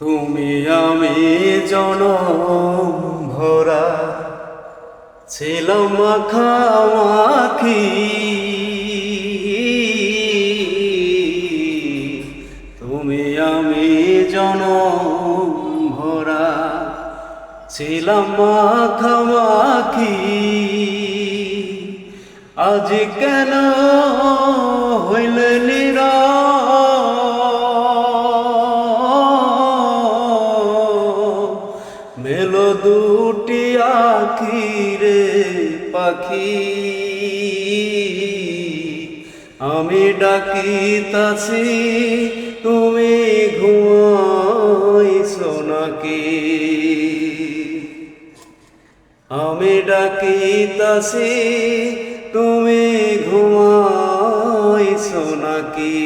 তুমি আমি জনম ভরা। ছিলাম মাখামাখি তুমি আমি জনম ভরা। ছিলাম মাখামাখি আজ কেন মেলো দুটি আখি রে পাখি। আমি ডাকি ডাকিতাছি, তুমি ঘুমাইছো নাকি? আমি ডাকিতাছি, তুমি ঘুমাইছো নাকি?